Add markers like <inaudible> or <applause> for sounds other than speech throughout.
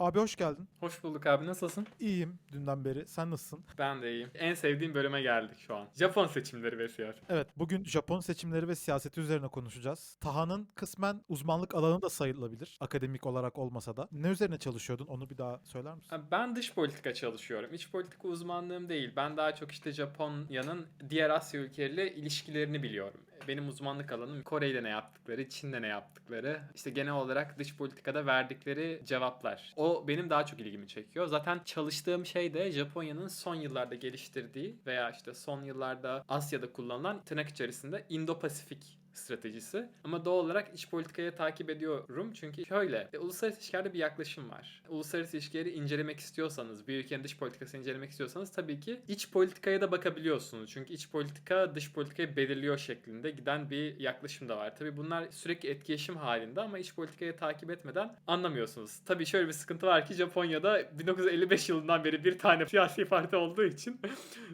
Abi hoş geldin. Hoş bulduk abi nasılsın? İyiyim dünden beri. Sen nasılsın? Ben de iyiyim. En sevdiğim bölüme geldik şu an. Japon seçimleri ve siyaset. Evet, bugün Japon seçimleri ve siyaseti üzerine konuşacağız. Taha'nın kısmen uzmanlık alanı da sayılabilir. Akademik olarak olmasa da. Ne üzerine çalışıyordun? Onu bir daha söyler misin? Abi Ben dış politika çalışıyorum. İç politika uzmanlığım değil. Ben daha çok işte Japonya'nın diğer Asya ülkeleriyle ilişkilerini biliyorum. Benim uzmanlık alanım Kore'yle ne yaptıkları, Çin'de ne yaptıkları, işte genel olarak dış politikada verdikleri cevaplar. O benim daha çok ilgimi çekiyor. Zaten çalıştığım şey de Japonya'nın son yıllarda geliştirdiği veya işte son yıllarda Asya'da kullanılan tırnak içerisinde Indo-Pasifik stratejisi. Ama doğal olarak iç politikayı takip ediyorum. Çünkü şöyle, e, uluslararası ilişkilerde bir yaklaşım var. Uluslararası ilişkileri incelemek istiyorsanız, bir ülkenin dış politikasını incelemek istiyorsanız tabii ki iç politikaya da bakabiliyorsunuz. Çünkü iç politika dış politikayı belirliyor şeklinde giden bir yaklaşım da var. Tabii bunlar sürekli etkileşim halinde ama iç politikayı takip etmeden anlamıyorsunuz. Tabii şöyle bir sıkıntı var ki Japonya'da 1955 yılından beri bir tane <laughs> siyasi parti olduğu için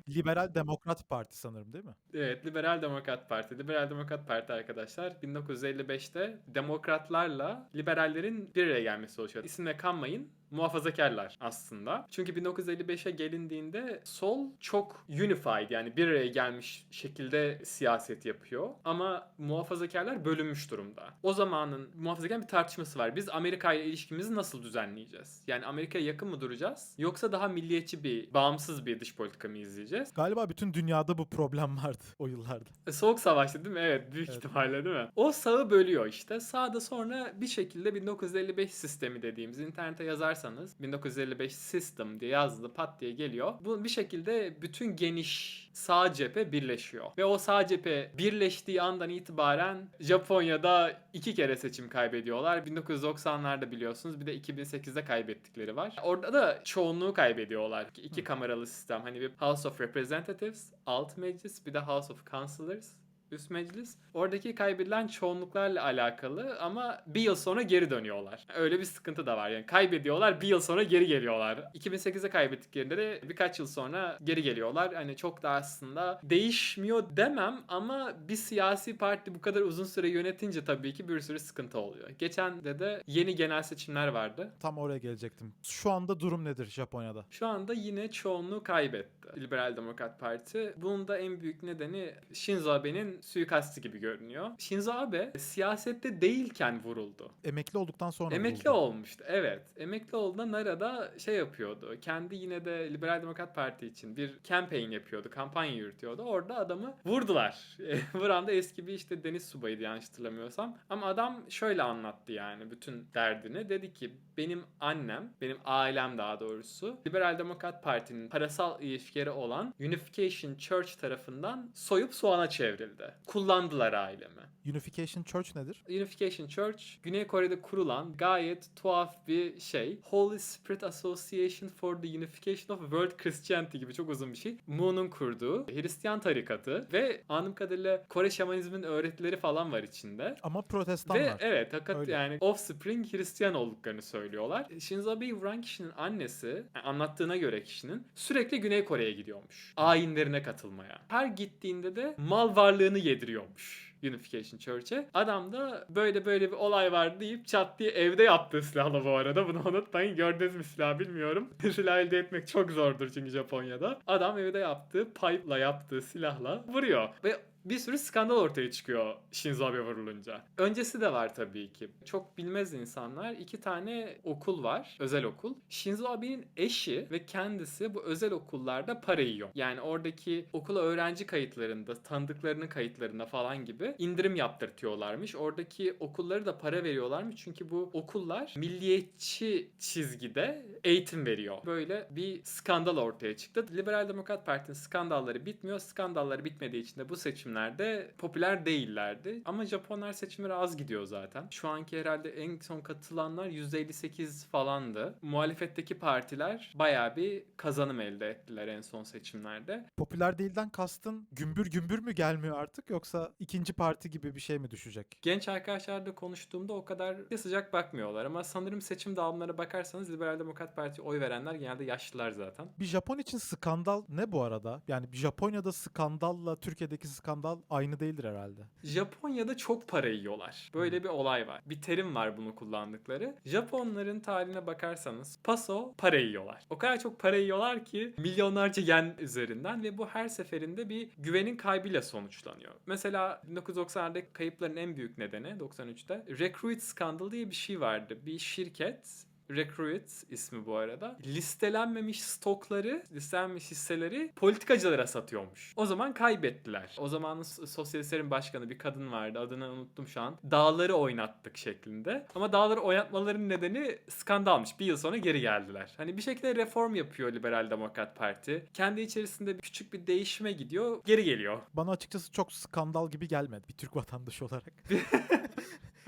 Liberal Demokrat Parti sanırım değil mi? Evet, Liberal Demokrat Parti. Liberal Demokrat Parti arkadaşlar 1955'te demokratlarla liberallerin bir araya gelmesi oluşuyor. İsimle kanmayın muhafazakarlar aslında. Çünkü 1955'e gelindiğinde sol çok unified yani bir araya gelmiş şekilde siyaset yapıyor. Ama muhafazakarlar bölünmüş durumda. O zamanın muhafazakar bir tartışması var. Biz Amerika ile ilişkimizi nasıl düzenleyeceğiz? Yani Amerika'ya yakın mı duracağız? Yoksa daha milliyetçi bir, bağımsız bir dış politika mı izleyeceğiz? Galiba bütün dünyada bu problem vardı o yıllarda. E, Soğuk savaştı değil mi? Evet büyük Evet. ihtimalle değil mi? O sağı bölüyor işte. Sağda sonra bir şekilde 1955 sistemi dediğimiz internete yazarsanız 1955 system diye yazdı pat diye geliyor. Bu bir şekilde bütün geniş sağ cephe birleşiyor. Ve o sağ cephe birleştiği andan itibaren Japonya'da iki kere seçim kaybediyorlar. 1990'larda biliyorsunuz bir de 2008'de kaybettikleri var. Orada da çoğunluğu kaybediyorlar. İki kameralı sistem. Hani bir House of Representatives, alt meclis bir de House of Councilors üst meclis. Oradaki kaybedilen çoğunluklarla alakalı ama bir yıl sonra geri dönüyorlar. Öyle bir sıkıntı da var. Yani kaybediyorlar bir yıl sonra geri geliyorlar. 2008'de kaybettiklerinde de birkaç yıl sonra geri geliyorlar. Hani çok da aslında değişmiyor demem ama bir siyasi parti bu kadar uzun süre yönetince tabii ki bir sürü sıkıntı oluyor. Geçen de de yeni genel seçimler vardı. Tam oraya gelecektim. Şu anda durum nedir Japonya'da? Şu anda yine çoğunluğu kaybetti Liberal Demokrat Parti. Bunun da en büyük nedeni Shinzo Abe'nin suikasti gibi görünüyor. Shinzo Abe siyasette değilken vuruldu. Emekli olduktan sonra Emekli vuruldu. olmuştu evet. Emekli olduğunda Nara'da şey yapıyordu. Kendi yine de Liberal Demokrat Parti için bir campaign yapıyordu. Kampanya yürütüyordu. Orada adamı vurdular. <laughs> Vuran da eski bir işte deniz subayıydı yanlış hatırlamıyorsam. Ama adam şöyle anlattı yani bütün derdini. Dedi ki benim annem, benim ailem daha doğrusu Liberal Demokrat Parti'nin parasal ilişkileri olan Unification Church tarafından soyup soğana çevrildi. Kullandılar ailemi. Unification Church nedir? Unification Church Güney Kore'de kurulan gayet tuhaf bir şey. Holy Spirit Association for the Unification of World Christianity gibi çok uzun bir şey. Moon'un kurduğu Hristiyan tarikatı ve anladığım kadarıyla Kore şamanizmin öğretileri falan var içinde. Ama protestan Ve var. evet hakikat Öyle. yani offspring Hristiyan olduklarını söylüyorlar. Shinzo Abe'yi vuran kişinin annesi anlattığına göre kişinin sürekli Güney Kore'ye gidiyormuş. Ayinlerine katılmaya. Her gittiğinde de mal varlığını yediriyormuş. Unification Church'e. Adam da böyle böyle bir olay var deyip çat diye evde yaptığı silahla bu arada. Bunu unutmayın. Gördünüz mü silah bilmiyorum. <laughs> Silah elde etmek çok zordur çünkü Japonya'da. Adam evde yaptığı pipe'la yaptığı silahla vuruyor. Ve bir sürü skandal ortaya çıkıyor Shinzo Abe vurulunca. Öncesi de var tabii ki. Çok bilmez insanlar. iki tane okul var. Özel okul. Shinzo Abe'nin eşi ve kendisi bu özel okullarda para yiyor. Yani oradaki okula öğrenci kayıtlarında, tanıdıklarının kayıtlarında falan gibi indirim yaptırtıyorlarmış. Oradaki okulları da para veriyorlarmış. Çünkü bu okullar milliyetçi çizgide eğitim veriyor. Böyle bir skandal ortaya çıktı. Liberal Demokrat Parti'nin skandalları bitmiyor. Skandalları bitmediği için de bu seçimlerde popüler değillerdi. Ama Japonlar seçimlere az gidiyor zaten. Şu anki herhalde en son katılanlar %58 falandı. Muhalefetteki partiler bayağı bir kazanım elde ettiler en son seçimlerde. Popüler değilden kastın gümbür gümbür mü gelmiyor artık yoksa ikinci parti gibi bir şey mi düşecek? Genç arkadaşlarla konuştuğumda o kadar sıcak bakmıyorlar ama sanırım seçim dağılımlarına bakarsanız Liberal Demokrat Parti'ye oy verenler genelde yaşlılar zaten. Bir Japon için skandal ne bu arada? Yani Japonya'da skandalla Türkiye'deki skandal aynı değildir herhalde. Japonya'da çok para yiyorlar. Böyle bir olay var. Bir terim var bunu kullandıkları. Japonların tarihine bakarsanız paso para yiyorlar. O kadar çok para yiyorlar ki milyonlarca yen üzerinden ve bu her seferinde bir güvenin kaybıyla sonuçlanıyor. Mesela 1990'lardaki kayıpların en büyük nedeni 93'te Recruit Scandal diye bir şey vardı. Bir şirket Recruit ismi bu arada. Listelenmemiş stokları, listelenmemiş hisseleri politikacılara satıyormuş. O zaman kaybettiler. O zamanın sosyalistlerin başkanı bir kadın vardı. Adını unuttum şu an. Dağları oynattık şeklinde. Ama dağları oynatmaların nedeni skandalmış. Bir yıl sonra geri geldiler. Hani bir şekilde reform yapıyor Liberal Demokrat Parti. Kendi içerisinde küçük bir değişime gidiyor. Geri geliyor. Bana açıkçası çok skandal gibi gelmedi bir Türk vatandaşı olarak. <laughs>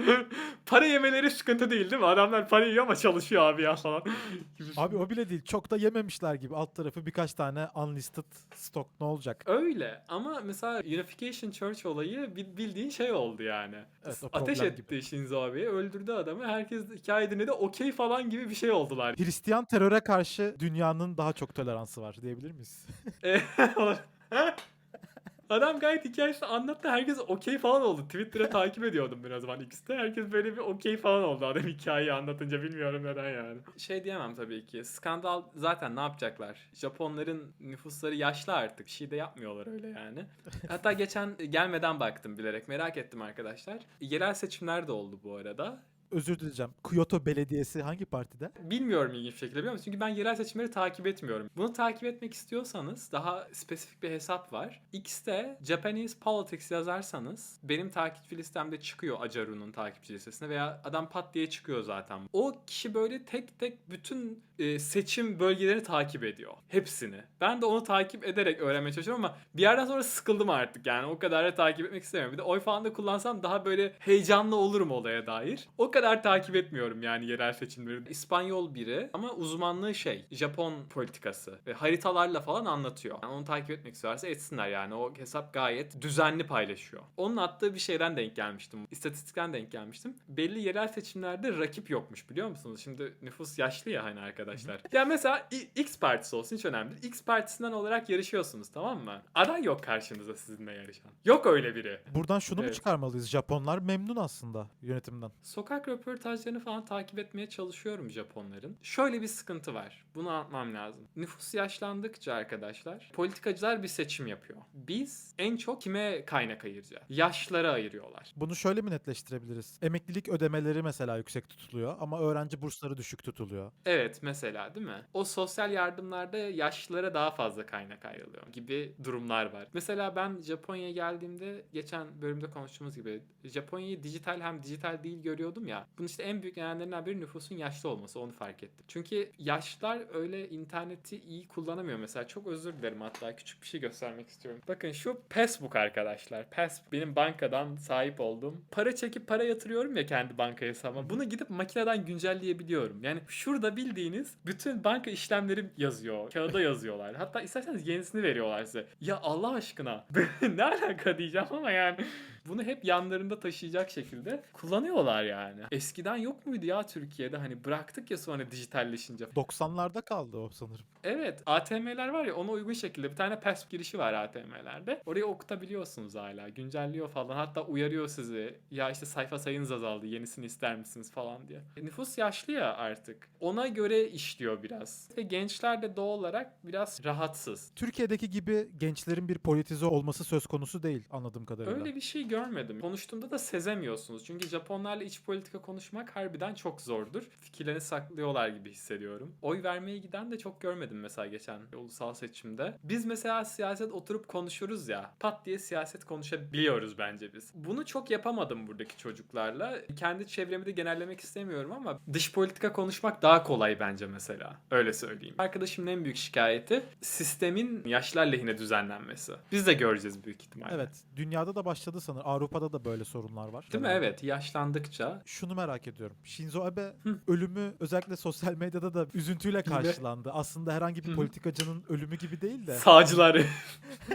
<laughs> para yemeleri sıkıntı değil değil mi? Adamlar para yiyor ama çalışıyor abi ya falan. <laughs> Abi o bile değil. Çok da yememişler gibi. Alt tarafı birkaç tane unlisted stock ne olacak? Öyle ama mesela Unification Church olayı bil- bildiğin şey oldu yani. Evet, Ateş etti Shinzo Abe'ye öldürdü adamı. Herkes hikaye dinledi okey falan gibi bir şey oldular. Hristiyan teröre karşı dünyanın daha çok toleransı var diyebilir miyiz? <laughs> Adam gayet hikayesini anlattı. Herkes okey falan oldu. Twitter'a <laughs> takip ediyordum o zaman X'te. Herkes böyle bir okey falan oldu adam hikayeyi anlatınca bilmiyorum neden yani. Şey diyemem tabii ki. Skandal zaten ne yapacaklar? Japonların nüfusları yaşlı artık. Şey de yapmıyorlar öyle yani. <laughs> Hatta geçen gelmeden baktım bilerek. Merak ettim arkadaşlar. Yerel seçimler de oldu bu arada. Özür dileyeceğim. Kyoto Belediyesi hangi partide? Bilmiyorum ilginç bir şekilde biliyor musun? Çünkü ben yerel seçimleri takip etmiyorum. Bunu takip etmek istiyorsanız daha spesifik bir hesap var. X'te Japanese Politics yazarsanız benim takipçi listemde çıkıyor Acaru'nun takipçi listesine veya adam pat diye çıkıyor zaten. O kişi böyle tek tek bütün e, seçim bölgelerini takip ediyor. Hepsini. Ben de onu takip ederek öğrenmeye çalışıyorum ama bir yerden sonra sıkıldım artık yani. O kadar da takip etmek istemiyorum. Bir de oy falan da kullansam daha böyle heyecanlı olurum olaya dair. O kadar takip etmiyorum yani yerel seçimleri. İspanyol biri ama uzmanlığı şey Japon politikası ve haritalarla falan anlatıyor. Yani onu takip etmek istiyorlarsa etsinler yani. O hesap gayet düzenli paylaşıyor. Onun attığı bir şeyden denk gelmiştim. İstatistikten denk gelmiştim. Belli yerel seçimlerde rakip yokmuş biliyor musunuz? Şimdi nüfus yaşlı ya hani arkadaşlar. ya mesela İ- X partisi olsun hiç önemli değil. X partisinden olarak yarışıyorsunuz tamam mı? Aday yok karşınızda sizinle yarışan. Yok öyle biri. Buradan şunu mu Evet. çıkarmalıyız? Japonlar memnun aslında yönetimden. Sokak röportajlarını falan takip etmeye çalışıyorum Japonların. Şöyle bir sıkıntı var. Bunu anlatmam lazım. Nüfus yaşlandıkça arkadaşlar politikacılar bir seçim yapıyor. Biz en çok kime kaynak ayıracağız? Yaşlara ayırıyorlar. Bunu şöyle mi netleştirebiliriz? Emeklilik ödemeleri mesela yüksek tutuluyor ama öğrenci bursları düşük tutuluyor. Evet mesela değil mi? O sosyal yardımlarda yaşlılara daha fazla kaynak ayrılıyor gibi durumlar var. Mesela ben Japonya'ya geldiğimde geçen bölümde konuştuğumuz gibi Japonya'yı dijital hem dijital değil görüyordum ya. Bunun işte en büyük nedenlerinden biri nüfusun yaşlı olması onu fark ettim. Çünkü yaşlılar öyle interneti iyi kullanamıyor mesela. Çok özür dilerim hatta küçük bir şey göstermek istiyorum. Bakın şu Passbook arkadaşlar. Passbook benim bankadan sahip olduğum. Para çekip para yatırıyorum ya kendi banka hesabıma. Bunu gidip makineden güncelleyebiliyorum. Yani şurada bildiğiniz bütün banka işlemlerim yazıyor. Kağıda yazıyorlar. Hatta isterseniz yenisini veriyorlar size. Ya Allah aşkına <laughs> ne alaka diyeceğim ama yani bunu hep yanlarında taşıyacak şekilde kullanıyorlar yani. Eskiden yok muydu ya Türkiye'de hani bıraktık ya sonra dijitalleşince. 90'larda kaldı o sanırım. Evet ATM'ler var ya ona uygun şekilde bir tane PES girişi var ATM'lerde. Oraya okutabiliyorsunuz hala. Güncelliyor falan. Hatta uyarıyor sizi. Ya işte sayfa sayınız azaldı. Yenisini ister misiniz falan diye. E, nüfus yaşlı ya artık. Ona göre işliyor biraz. Ve gençler de doğal olarak biraz rahatsız. Türkiye'deki gibi gençlerin bir politize olması söz konusu değil anladığım kadarıyla. Öyle bir şey görmedim. Konuştuğumda da sezemiyorsunuz. Çünkü Japonlarla iç politika konuşmak harbiden çok zordur. Fikirlerini saklıyorlar gibi hissediyorum. Oy vermeye giden de çok görmedim mesela geçen ulusal seçimde. Biz mesela siyaset oturup konuşuruz ya. Pat diye siyaset konuşabiliyoruz bence biz. Bunu çok yapamadım buradaki çocuklarla. Kendi çevremi de genellemek istemiyorum ama dış politika konuşmak daha kolay bence mesela. Öyle söyleyeyim. Arkadaşımın en büyük şikayeti sistemin yaşlar lehine düzenlenmesi. Biz de göreceğiz büyük ihtimalle. Evet. Dünyada da başladı sanırım. Avrupa'da da böyle sorunlar var. Değil mi? Genelde. Evet. Yaşlandıkça Şunu merak ediyorum. Shinzo Abe Hı. ölümü özellikle sosyal medyada da üzüntüyle karşılandı. Aslında herhangi bir Hı. politikacının ölümü gibi değil de sağcılar <laughs>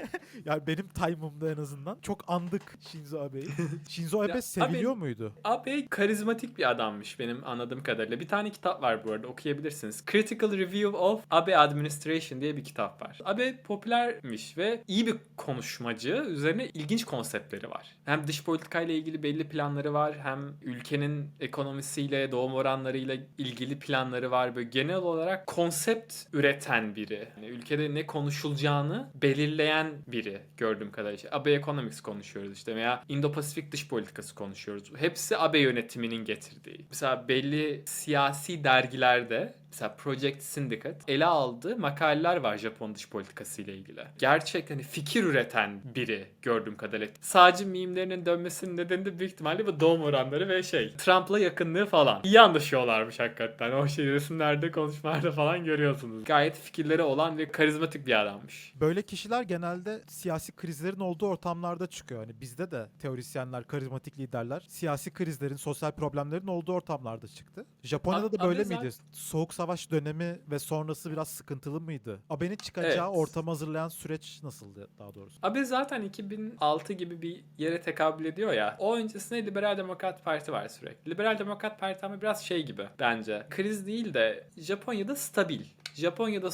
<laughs> Yani benim time'ımda en azından çok andık Shinzo Abe'yi. <laughs> Shinzo Abe Ya, seviliyor muydu? Abe karizmatik bir adammış benim anladığım kadarıyla. Bir tane kitap var bu arada okuyabilirsiniz. Critical Review of Abe Administration diye bir kitap var. Abe popülermiş ve iyi bir konuşmacı. Üzerine ilginç konseptleri var. Hem dış politikayla ilgili belli planları var. Hem ülkenin ekonomisiyle, doğum oranlarıyla ilgili planları var. Böyle genel olarak konsept üreten biri. Yani ülkede ne konuşulacağını belirleyen biri gördüğüm kadarıyla. İşte Abe Economics konuşuyoruz işte veya Indo-Pasifik dış politikası konuşuyoruz. Hepsi Abe yönetiminin getirdiği. Mesela belli siyasi dergilerde mesela Project Syndicate ele aldığı makaleler var Japon dış politikası ile ilgili. Gerçekten hani fikir üreten biri gördüğüm kadarıyla. Sadece mimlerinin dönmesinin nedeni de büyük ihtimalle bu doğum oranları ve şey Trump'la yakınlığı falan. İyi anlaşıyorlarmış hakikaten. O şey resimlerde konuşmalarda falan görüyorsunuz. Gayet fikirleri olan ve karizmatik bir adammış. Böyle kişiler genelde siyasi krizlerin olduğu ortamlarda çıkıyor. Hani bizde de teorisyenler, karizmatik liderler siyasi krizlerin, sosyal problemlerin olduğu ortamlarda çıktı. Japonya'da da böyle miydi? Soğuk savaş dönemi ve sonrası biraz sıkıntılı mıydı? Abe'nin çıkacağı Evet. ortamı hazırlayan süreç nasıldı daha doğrusu? Abi zaten 2006 gibi bir yere tekabül ediyor ya. O öncesinde Liberal Demokrat Parti var sürekli. Liberal Demokrat Parti ama biraz şey gibi bence. Kriz değil de Japonya'da stabil. Japonya'da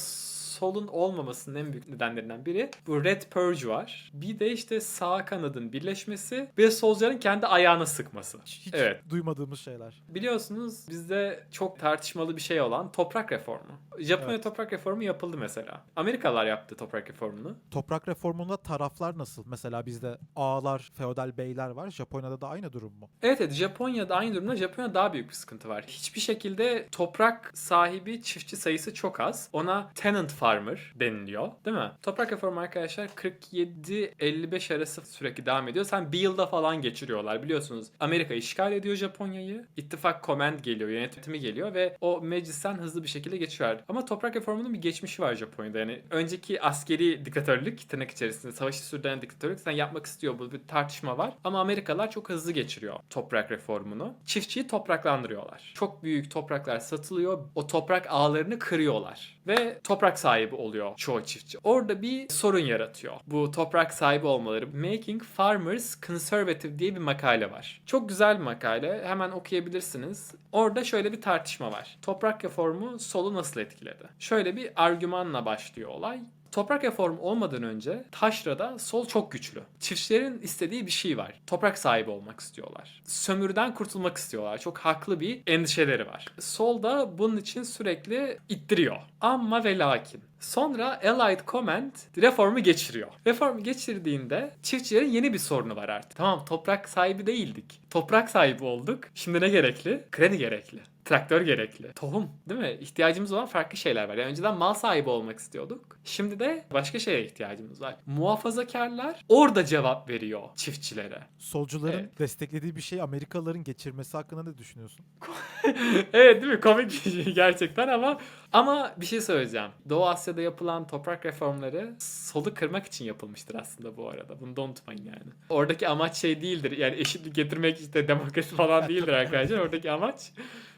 solun olmamasının en büyük nedenlerinden biri bu Red Purge var. Bir de işte sağ kanadın birleşmesi ve solcuların kendi ayağına sıkması. Hiç Evet. duymadığımız şeyler. Biliyorsunuz bizde çok tartışmalı bir şey olan toprak reformu. Japonya Evet. toprak reformu yapıldı mesela. Amerikalılar yaptı toprak reformunu. Toprak reformunda taraflar nasıl? Mesela bizde ağalar, feodal beyler var. Japonya'da da aynı durum mu? Evet evet Japonya'da aynı durumda Japonya'da daha büyük bir sıkıntı var. Hiçbir şekilde toprak sahibi çiftçi sayısı çok az. Ona tenant farmer deniliyor değil mi? Toprak reformu arkadaşlar 47-55 arası sürekli devam ediyor. Sen bir yılda falan geçiriyorlar biliyorsunuz. Amerika işgal ediyor Japonya'yı. İttifak command geliyor, yönetimi geliyor ve o meclisten hızlı bir şekilde geçiyor. Ama toprak reformunun bir geçmişi var Japonya'da. Yani önceki askeri diktatörlük tırnak içerisinde savaşı sürdüren diktatörlük sen yapmak istiyor bu bir tartışma var. Ama Amerikalılar çok hızlı geçiriyor toprak reformunu. Çiftçiyi topraklandırıyorlar. Çok büyük topraklar satılıyor. O toprak ağlarını kırıyorlar. Ve toprak sahibi oluyor çoğu çiftçi. Orada bir sorun yaratıyor. Bu toprak sahibi olmaları. Making Farmers Conservative diye bir makale var. Çok güzel bir makale. Hemen okuyabilirsiniz. Orada şöyle bir tartışma var. Toprak reformu solu nasıl etkiledi? Şöyle bir argümanla başlıyor olay. Toprak reformu olmadan önce taşrada sol çok güçlü. Çiftçilerin istediği bir şey var. Toprak sahibi olmak istiyorlar. Sömürüden kurtulmak istiyorlar. Çok haklı bir endişeleri var. Sol da bunun için sürekli ittiriyor. Ama ve lakin. Sonra Allied Command reformu geçiriyor. Reformu geçirdiğinde çiftçilerin yeni bir sorunu var artık. Tamam toprak sahibi değildik. Toprak sahibi olduk. Şimdi ne gerekli? Kredi gerekli. Traktör gerekli. Tohum değil mi? İhtiyacımız olan farklı şeyler var. Yani önceden mal sahibi olmak istiyorduk. Şimdi de başka şeye ihtiyacımız var. Muhafazakarlar orada cevap veriyor çiftçilere. Solcuların Evet. desteklediği bir şey Amerikalıların geçirmesi hakkında ne düşünüyorsun? <laughs> evet değil mi? Komik bir şey gerçekten ama ama bir şey söyleyeceğim. Doğu Asya'da yapılan toprak reformları solu kırmak için yapılmıştır aslında bu arada. Bunu da unutmayın yani. Oradaki amaç şey değildir. Yani eşitlik getirmek işte demokrasi falan değildir arkadaşlar. <laughs> Oradaki amaç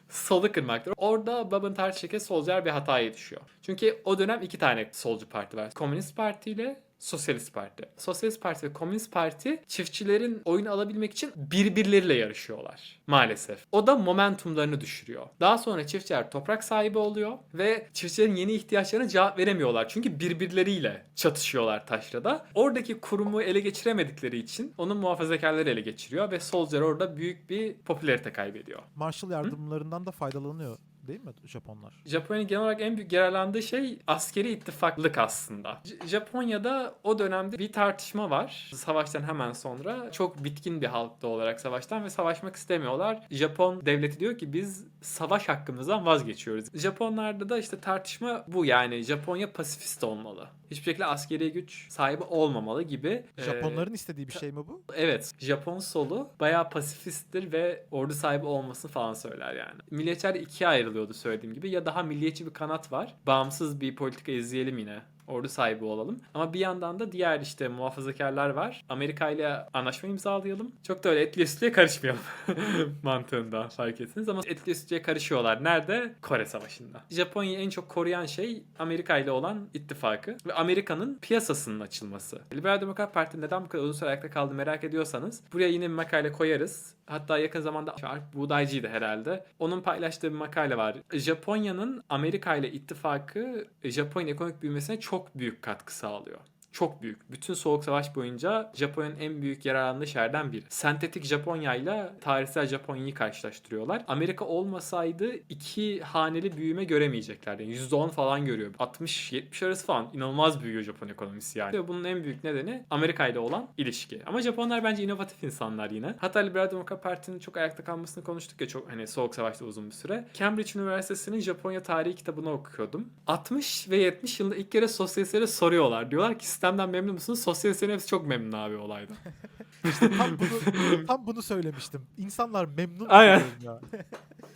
solu kırmaktır. Orada Babın Tarçek'e solcular bir hataya düşüyor. Çünkü o dönem iki tane solcu parti var. Komünist Parti ile Sosyalist Parti. Sosyalist Parti ve Komünist Parti çiftçilerin oyunu alabilmek için birbirleriyle yarışıyorlar maalesef. O da momentumlarını düşürüyor. Daha sonra çiftçiler toprak sahibi oluyor ve çiftçilerin yeni ihtiyaçlarına cevap veremiyorlar. Çünkü birbirleriyle çatışıyorlar taşrada. Oradaki kurumu ele geçiremedikleri için onun muhafazakarları ele geçiriyor ve solcular orada büyük bir popülarite kaybediyor. Marshall yardımlarından da faydalanıyor değil mi Japonlar? Japonya'nın genel olarak en büyük yararlandığı şey askeri ittifaklık aslında. J- Japonya'da o dönemde bir tartışma var. Savaştan hemen sonra çok bitkin bir halkta olarak savaştan ve savaşmak istemiyorlar. Japon devleti diyor ki biz savaş hakkımızdan vazgeçiyoruz. Japonlarda da işte tartışma bu yani Japonya pasifist olmalı. Hiçbir şekilde askeri güç sahibi olmamalı gibi. Ee, Japonların istediği bir şey mi bu? Evet. Japon solu bayağı pasifisttir ve ordu sahibi olmasını falan söyler yani. Milliyetçiler ikiye ayrılıyordu söylediğim gibi. Ya daha milliyetçi bir kanat var. Bağımsız bir politika izleyelim yine Ordu sahibi olalım. Ama bir yandan da diğer işte muhafazakarlar var. Amerika ile anlaşma imzalayalım. Çok da öyle etli sütlüye karışmayalım <laughs> mantığında fark etsiniz. Ama etli sütlüye karışıyorlar. Nerede? Kore Savaşı'nda. Japonya'yı en çok koruyan şey Amerika ile olan ittifakı ve Amerika'nın piyasasının açılması. Liberal Demokrat Parti neden bu kadar uzun süre ayakta kaldı merak ediyorsanız buraya yine bir makale koyarız. Hatta yakın zamanda Alp Buğdaycı'ydı herhalde. Onun paylaştığı bir makale var. Japonya'nın Amerika ile ittifakı Japonya'nın ekonomik büyümesine çok büyük katkı sağlıyor. Çok büyük. Bütün Soğuk Savaş boyunca Japonya'nın en büyük yararlandığı şehirden biri. Sentetik Japonya ile tarihsel Japonya'yı karşılaştırıyorlar. Amerika olmasaydı iki haneli büyüme göremeyeceklerdi. Yani %10 falan görüyor. 60-70 arası falan inanılmaz büyüyor Japon ekonomisi yani. Ve bunun en büyük nedeni Amerika ile olan ilişki. Ama Japonlar bence inovatif insanlar yine. Hatta Liberal Demokrat Parti'nin çok ayakta kalmasını konuştuk ya çok hani Soğuk Savaş'ta uzun bir süre. Cambridge Üniversitesi'nin Japonya tarihi kitabını okuyordum. 60 ve 70 yılında ilk kere sosyalistlere soruyorlar. Diyorlar ki sistemden memnun musunuz? Sosyalistlerin hepsi çok memnun abi olaydan. <laughs> Tam bunu, <laughs> tam bunu söylemiştim. İnsanlar memnun Aynen. ya. <laughs>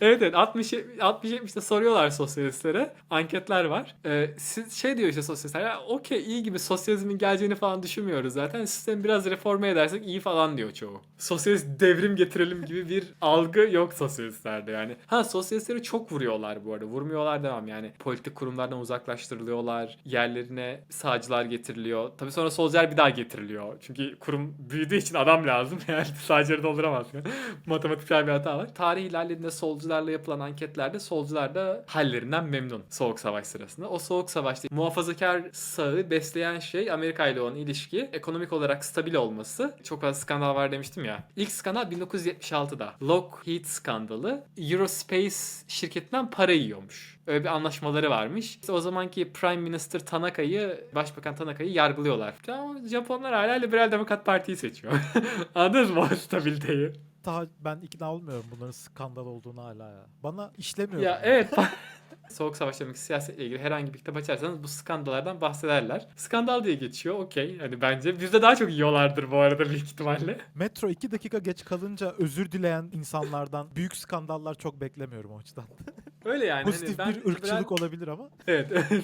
Evet evet 60 60 70'te soruyorlar sosyalistlere. Anketler var. Ee, siz şey diyor işte sosyalistler. Ya okey iyi gibi sosyalizmin geleceğini falan düşünmüyoruz zaten. Sistemi biraz reforme edersek iyi falan diyor çoğu. Sosyalist devrim getirelim gibi bir algı yok sosyalistlerde yani. Ha sosyalistleri çok vuruyorlar bu arada. Vurmuyorlar devam yani. Politik kurumlardan uzaklaştırılıyorlar. Yerlerine sağcılar getiriliyor. Tabii sonra solcular bir daha getiriliyor. Çünkü kurum büyüdüğü için adam lazım. <laughs> Yani sağcıları dolduramazsın. Matematiksel bir hata var. Tarih ilerlediğinde solcularla yapılan anketlerde solcular da hallerinden memnun Soğuk Savaş sırasında. O Soğuk Savaşta muhafazakar sağı besleyen şey Amerika ile olan ilişki. Ekonomik olarak stabil olması. Çok fazla skandal var demiştim ya. İlk skandal 1976'da. Lockheed skandalı. Eurospace şirketinden para yiyormuş. Öyle bir anlaşmaları varmış. İşte o zamanki Prime Minister Tanaka'yı, Başbakan Tanaka'yı yargılıyorlar. Ama Japonlar hala Liberal Demokrat Parti'yi seçiyor. <laughs> Anladınız mı o stabiliteyi? Daha ben ikna olmuyorum bunların skandal olduğunu hala ya. Bana işlemiyor. Ya yani. evet. <laughs> <laughs> Soğuk Savaş'taki siyasetle ilgili herhangi bir kitap açarsanız bu skandallardan bahsederler. Skandal diye geçiyor okey. Hani bence bizde daha çok yiyorlardır bu arada büyük ihtimalle. Metro 2 dakika geç kalınca özür dileyen insanlardan büyük skandallar çok beklemiyorum o açıdan. Öyle yani. Pozitif hani ben bir ırkçılık liberal- olabilir ama. <laughs> Evet, evet.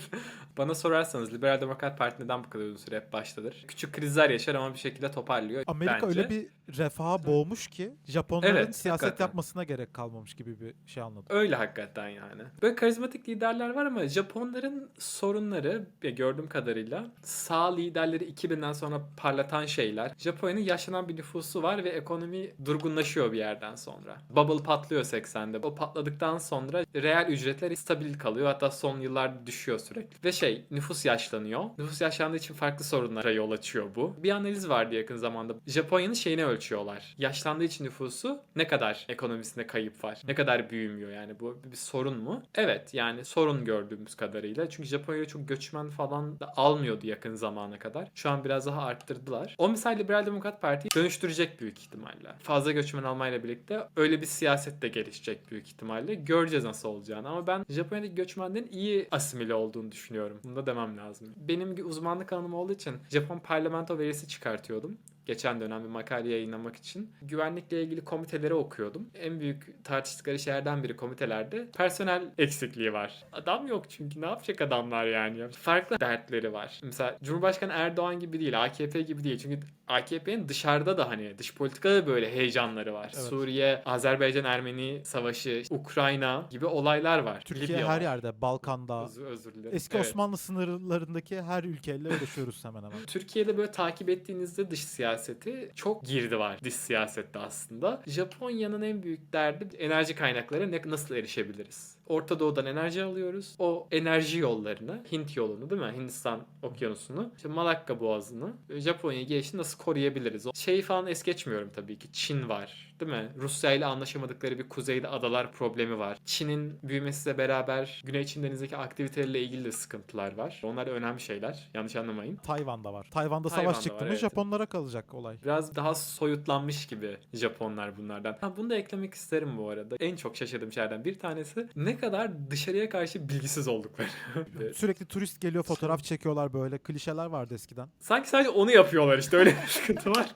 Bana sorarsanız Liberal Demokrat Parti neden bu kadar uzun süre hep baştadır? Küçük krizler yaşar ama bir şekilde toparlıyor. Amerika bence. öyle bir refaha boğmuş ki Japonların Evet, siyaset hakikaten. yapmasına gerek kalmamış gibi bir şey anladım. Öyle hakikaten yani. Böyle karizmatik liderler var ama Japonların sorunları gördüğüm kadarıyla sağ liderleri 2000'den sonra parlatan şeyler. Japonya'nın yaşlanan bir nüfusu var ve ekonomi durgunlaşıyor bir yerden sonra. Bubble patlıyor 80'de. O patladıktan sonra reel ücretler stabil kalıyor. Hatta son yıllarda düşüyor sürekli. Ve şey nüfus yaşlanıyor. Nüfus yaşlandığı için farklı sorunlara yol açıyor bu. Bir analiz vardı yakın zamanda. Japonya'nın şeyini ölçüyorlar. Yaşlandığı için nüfusu ne kadar ekonomisinde kayıp var? Ne kadar büyümüyor yani bu bir sorun mu? Evet yani sorun gördüğümüz kadarıyla. Çünkü Japonya çok göçmen falan da almıyordu yakın zamana kadar. Şu an biraz daha arttırdılar. O misal Liberal Demokrat Parti dönüştürecek büyük ihtimalle. Fazla göçmen almayla birlikte öyle bir siyaset de gelişecek büyük ihtimalle. Göreceğiz nasıl olacağını ama ben Japonya'daki göçmenlerin iyi asimile olduğunu düşünüyorum. Bunu da demem lazım. Benim uzmanlık alanım olduğu için Japon parlamento verisi çıkartıyordum geçen dönem bir makale yayınlamak için güvenlikle ilgili komiteleri okuyordum. En büyük tartıştıkları şeylerden biri komitelerde personel eksikliği var. Adam yok çünkü ne yapacak adamlar yani? Farklı dertleri var. Mesela Cumhurbaşkanı Erdoğan gibi değil, AKP gibi değil. Çünkü AKP'nin dışarıda da hani dış politikada da böyle heyecanları var. Evet. Suriye, Azerbaycan, Ermeni savaşı, Ukrayna gibi olaylar var. Türkiye Libya her var. yerde, Balkan'da, Özür, özür dilerim. eski Evet. Osmanlı sınırlarındaki her ülkeyle uğraşıyoruz hemen hemen. Türkiye'de böyle takip ettiğinizde dış siyaseti çok girdi var dış siyasette aslında. Japonya'nın en büyük derdi enerji kaynakları ne, nasıl erişebiliriz? Orta Doğu'dan enerji alıyoruz. O enerji yollarını, Hint yolunu değil mi? Hindistan okyanusunu, işte Malakka boğazını, Japonya'ya gelişini nasıl koruyabiliriz? O şeyi falan es geçmiyorum tabii ki. Çin var değil mi? Rusya ile anlaşamadıkları bir kuzeyde adalar problemi var. Çin'in büyümesiyle beraber Güney Çin Denizi'ndeki aktiviteleriyle ilgili de sıkıntılar var. Onlar önemli şeyler. Yanlış anlamayın. Tayvan'da var. Tayvan'da Tayvan'da savaş çıktı mı evet. Japonlara kalacak olay. Biraz daha soyutlanmış gibi Japonlar bunlardan. Ha, bunu da eklemek isterim bu arada. En çok şaşırdığım şeylerden bir tanesi ne kadar dışarıya karşı bilgisiz oldukları. <laughs> Sürekli turist geliyor fotoğraf çekiyorlar böyle klişeler vardı eskiden. Sanki sadece onu yapıyorlar işte öyle bir <laughs> sıkıntı var.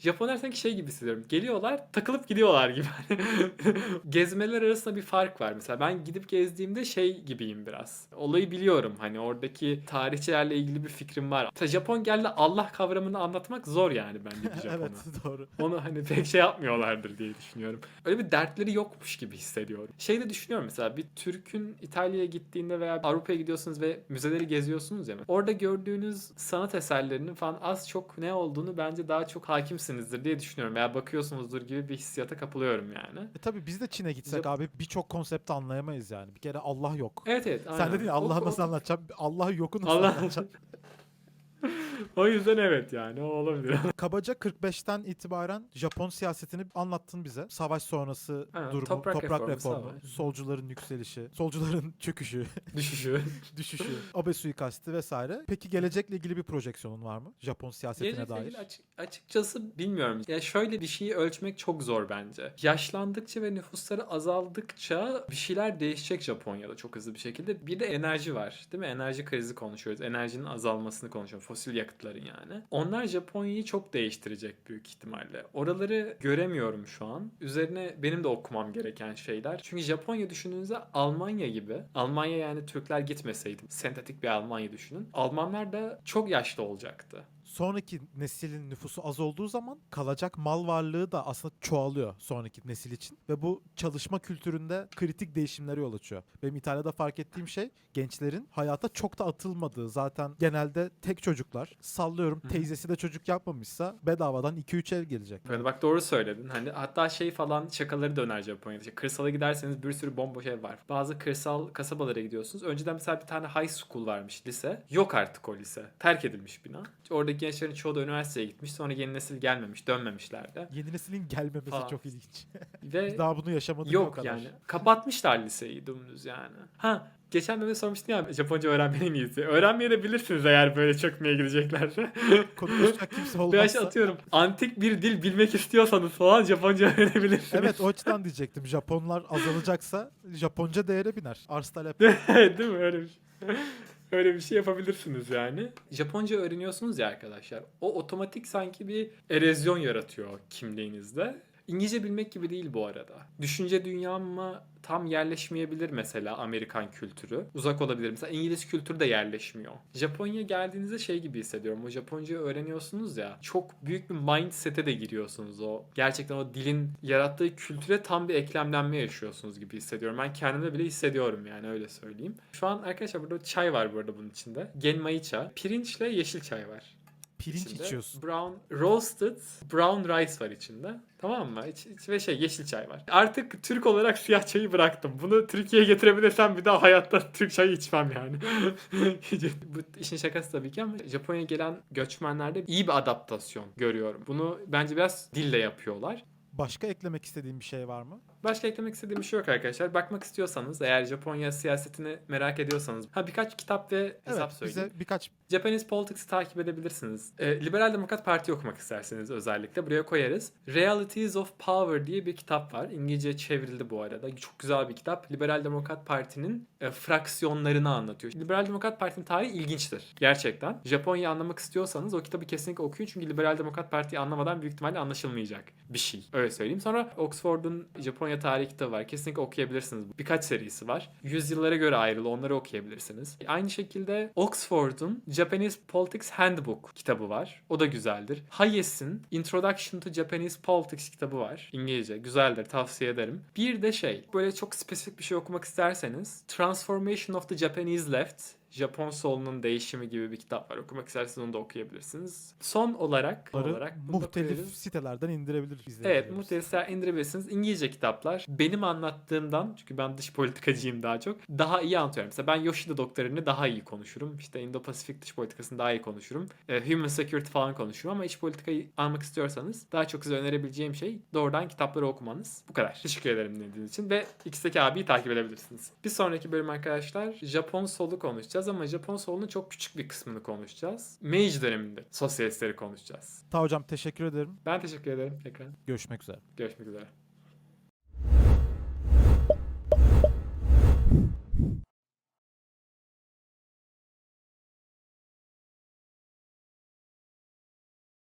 Japonlar sanki şey gibi hissediyorum. Geliyorlar takılıp gidiyorlar gibi. <laughs> Gezmeler arasında bir fark var. Mesela ben gidip gezdiğimde şey gibiyim biraz. Olayı biliyorum. Hani oradaki tarihçilerle ilgili bir fikrim var. Mesela Japon geldi Allah kavramını anlatmak zor yani bence bir <laughs> Japon'a. evet doğru. Onu hani pek şey yapmıyorlardır diye düşünüyorum. Öyle bir dertleri yokmuş gibi hissediyorum. Şey de düşünüyorum mesela bir Türk'ün İtalya'ya gittiğinde veya Avrupa'ya gidiyorsunuz ve müzeleri geziyorsunuz ya. Orada gördüğünüz sanat eserlerinin falan az çok ne olduğunu bence daha çok hakimsinizdir diye düşünüyorum. Veya bakıyorsunuzdur gibi bir hissiyata kapılıyorum yani. E tabi biz de Çin'e gitsek Jap- abi birçok konsepti anlayamayız yani. Bir kere Allah yok. Evet evet. Sen aynen. dedin ya O- Allah'ı o- nasıl anlatacağım? Allah <laughs> yoku nasıl Allah- anlatacağım? <laughs> o yüzden evet yani o olabilir. Kabaca 45'ten itibaren Japon siyasetini anlattın bize. Savaş sonrası Ha, durumu, toprak toprak, reformu, reformu, savaş. solcuların yükselişi, solcuların <laughs> çöküşü, Düşüşü. <laughs> düşüşü, Abe suikasti vesaire. Peki gelecekle ilgili bir projeksiyonun var mı? Japon siyasetine Gelecekle dair. ilgili açık- açıkçası bilmiyorum. Ya şöyle bir şeyi ölçmek çok zor bence. Yaşlandıkça ve nüfusları azaldıkça bir şeyler değişecek Japonya'da çok hızlı bir şekilde. Bir de enerji var. Değil mi? Enerji krizi konuşuyoruz. Enerjinin azalmasını konuşuyoruz. Fosil yakıtların yani. Onlar Japonya'yı çok değiştirecek büyük ihtimalle. Oraları göremiyorum şu an. Üzerine benim de okumam gereken şeyler. Çünkü Japonya düşündüğünüzde Almanya gibi. Almanya yani Türkler gitmeseydi. Sentetik bir Almanya düşünün. Almanlar da çok yaşlı olacaktı. Sonraki neslin nüfusu az olduğu zaman kalacak mal varlığı da aslında çoğalıyor sonraki nesil için. Ve bu çalışma kültüründe kritik değişimlere yol açıyor. Benim İtalya'da fark ettiğim şey gençlerin hayata çok da atılmadığı. Zaten genelde tek çocuklar. Sallıyorum teyzesi de çocuk yapmamışsa bedavadan 2-3 ev gelecek. Yani bak doğru söyledin. Hani hatta şey falan şakaları döner Japonya'da. İşte kırsala giderseniz bir sürü bomboş ev var. Bazı kırsal kasabalara gidiyorsunuz. Önceden mesela bir tane high school varmış lise. Yok artık o lise. Terk edilmiş bina. Oradaki gençlerin çoğu da üniversiteye gitmiş. Sonra yeni nesil gelmemiş, dönmemişler de. Yeni neslin gelmemesi Falan. çok ilginç. <laughs> Ve Biz daha bunu yaşamadık o yok kadar. yani. Kapatmışlar liseyi dümdüz yani. Ha Geçen bölümde sormuştun ya Japonca öğrenmenin iyisi. Öğrenmeyebilirsiniz eğer böyle çökmeye gideceklerse. <laughs> Konuşacak kimse olmazsa. aşağı atıyorum. Antik bir dil bilmek istiyorsanız falan Japonca öğrenebilirsiniz. Evet o açıdan diyecektim. Japonlar azalacaksa Japonca değere biner. Arz talep. <laughs> Değil mi? Öyle bir şey. Öyle bir şey yapabilirsiniz yani. Japonca öğreniyorsunuz ya arkadaşlar. O otomatik sanki bir erozyon yaratıyor kimliğinizde. İngilizce bilmek gibi değil bu arada. Düşünce dünyama tam yerleşmeyebilir mesela Amerikan kültürü. Uzak olabilir. Mesela İngiliz kültürü de yerleşmiyor. Japonya'ya geldiğinizde şey gibi hissediyorum. O Japoncayı öğreniyorsunuz ya. Çok büyük bir mindset'e de giriyorsunuz o. Gerçekten o dilin yarattığı kültüre tam bir eklemlenme yaşıyorsunuz gibi hissediyorum. Ben kendimde bile hissediyorum yani öyle söyleyeyim. Şu an arkadaşlar burada çay var bu arada bunun içinde. Genmaicha. Pirinçle yeşil çay var. Pirinç içinde. içiyorsun. Brown roasted brown rice var içinde. Tamam mı? İç, iç- ve şey yeşil çay var. Artık Türk olarak siyah çayı bıraktım. Bunu Türkiye'ye getirebilirsem bir daha hayatta Türk çayı içmem yani. <laughs> Bu işin şakası tabii ki ama Japonya'ya gelen göçmenlerde iyi bir adaptasyon görüyorum. Bunu bence biraz dille yapıyorlar. Başka eklemek istediğin bir şey var mı? Başka eklemek istediğim bir şey yok arkadaşlar. Bakmak istiyorsanız eğer Japonya siyasetini merak ediyorsanız ha birkaç kitap ve hesap evet söyleyeyim. bize birkaç Japanese Politics'i takip edebilirsiniz. Ee, Liberal Demokrat Parti okumak isterseniz özellikle buraya koyarız. Realities of Power diye bir kitap var. İngilizce çevrildi bu arada. Çok güzel bir kitap. Liberal Demokrat Parti'nin e, fraksiyonlarını anlatıyor. Liberal Demokrat Parti'nin tarihi ilginçtir. Gerçekten. Japonya'yı anlamak istiyorsanız o kitabı kesinlikle okuyun. Çünkü Liberal Demokrat Parti'yi anlamadan büyük ihtimalle anlaşılmayacak bir şey. Öyle söyleyeyim. Sonra Oxford'un Japonya tarihi kitabı var. Kesinlikle okuyabilirsiniz. Birkaç serisi var. Yüzyıllara göre ayrılı. Onları okuyabilirsiniz. Aynı şekilde Oxford'un Japanese Politics Handbook kitabı var. O da güzeldir. Hayes'in Introduction to Japanese Politics kitabı var. İngilizce. Güzeldir. Tavsiye ederim. Bir de şey. Böyle çok spesifik bir şey okumak isterseniz Transformation of the Japanese Left Japon solunun değişimi gibi bir kitap var. Okumak isterseniz onu da okuyabilirsiniz. Son olarak, bunları olarak muhtelif koyarız. sitelerden indirebilir Evet izleyicilerimiz. muhtelisler indirebilirsiniz. İngilizce kitaplar. Benim anlattığımdan çünkü ben dış politikacıyım daha çok. Daha iyi anlatıyorum. Mesela ben Yoshida doktrinini daha iyi konuşurum. İşte Indo-Pasifik dış politikasını daha iyi konuşurum. E, human security falan konuşurum ama iç politikayı almak istiyorsanız daha çok size önerebileceğim şey doğrudan kitapları okumanız. Bu kadar. Teşekkür ederim dinlediğiniz için ve X'teki abiyi takip edebilirsiniz. Bir sonraki bölüm arkadaşlar Japon solu konuşacağız ama Japon solunun çok küçük bir kısmını konuşacağız. Meiji döneminde sosyalistleri konuşacağız. Ta hocam teşekkür ederim. Ben teşekkür ederim tekrar. Görüşmek üzere. Görüşmek üzere.